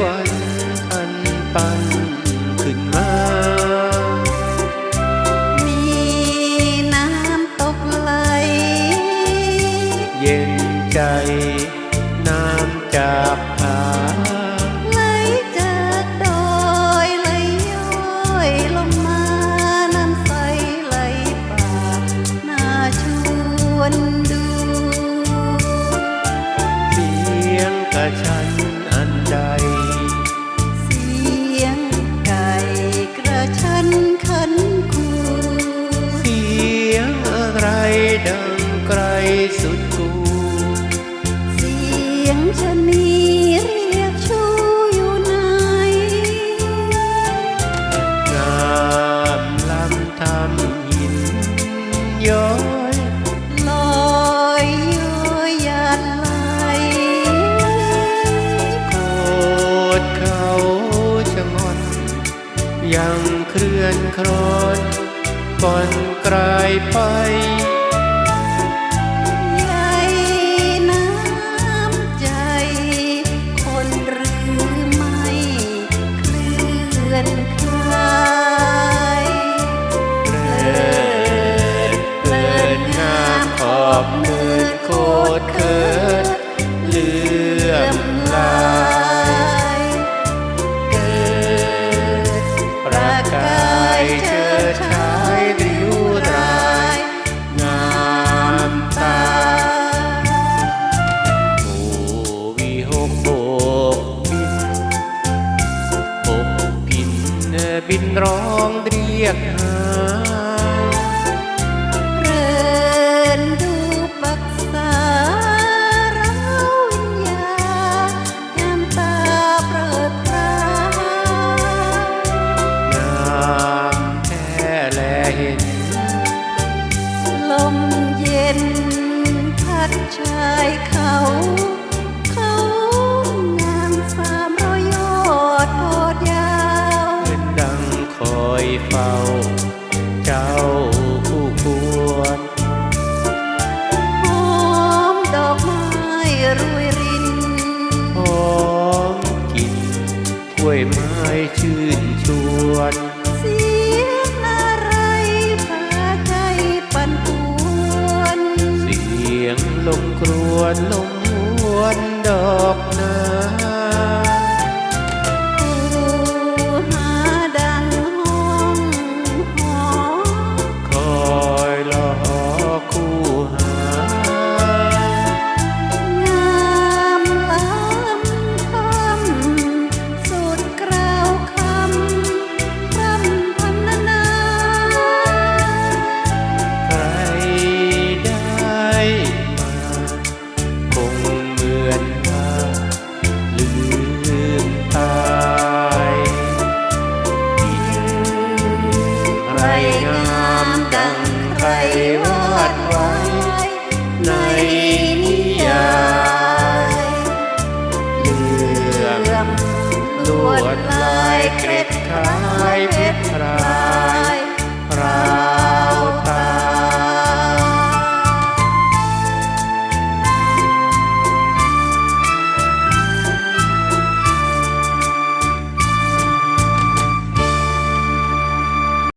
วันอันปังขึ้นมา มีน้ำตกไหล เย็นใจ น้ำจากผา ยงชะนีเรียกชูอยู่ไหนงามลำทำหินย้อยลอยย้อยหยาดไหลโกดเขาจะงอน ยังเคลื่อนครอนก่อนกลายไป บินร้องเรียกหาเรนดูปักษาเราวิญญนตาเปรดางาแท้เห็น ลมเย็นพัดชายเขา เฝ้า เจ้าผู้ควรหอมดอกไม้รวยรินหอมกลิ่นกล้วยไม้ชื่นชวน time.